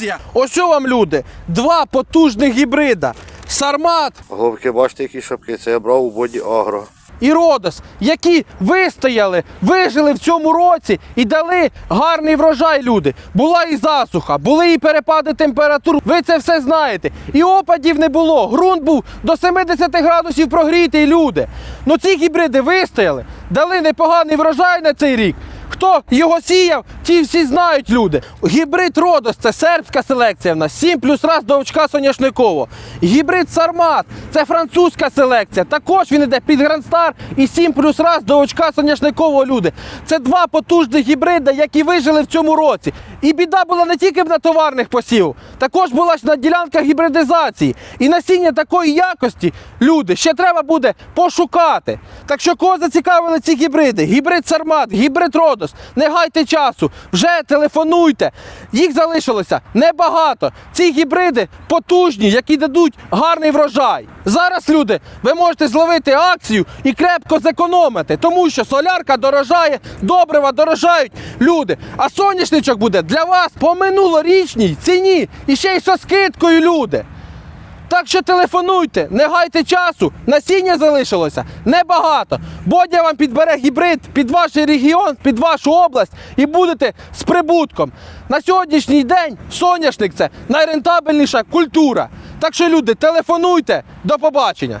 акція. Ось що вам люди. Два потужних гібрида. Сармат Голубки, бачите, які шапки. Це я брав у боді агро. і Родос, які вистояли, вижили в цьому році і дали гарний врожай люди. Була і засуха, були і перепади температур. Ви це все знаєте. І опадів не було. Ґрунт був до 70 градусів прогрітий, люди. Ну ці гібриди вистояли, дали непоганий врожай на цей рік. Хто його сіяв, ті всі знають люди. Гібрид Родос це сербська селекція в нас. 7 плюс раз до очка соняшниково. Гібрид Сармат це французька селекція. Також він іде під Грандстар і 7 плюс раз до очка соняшникового люди. Це два потужних гібрида, які вижили в цьому році. І біда була не тільки на товарних посівах, також була ж на ділянках гібридизації. І насіння такої якості люди ще треба буде пошукати. Так що кого зацікавили ці гібриди? Гібрид Сармат, гібрид Родос. Не гайте часу, вже телефонуйте. Їх залишилося небагато. Ці гібриди потужні, які дадуть гарний врожай. Зараз, люди, ви можете зловити акцію і крепко зекономити, тому що солярка дорожає, добрива дорожають люди. А соняшничок буде для вас по минулорічній ціні і ще й со скидкою, люди. Так що телефонуйте, не гайте часу, насіння залишилося небагато. Бодя вам підбере гібрид під ваш регіон, під вашу область і будете з прибутком. На сьогоднішній день соняшник це найрентабельніша культура. Так що, люди, телефонуйте, до побачення.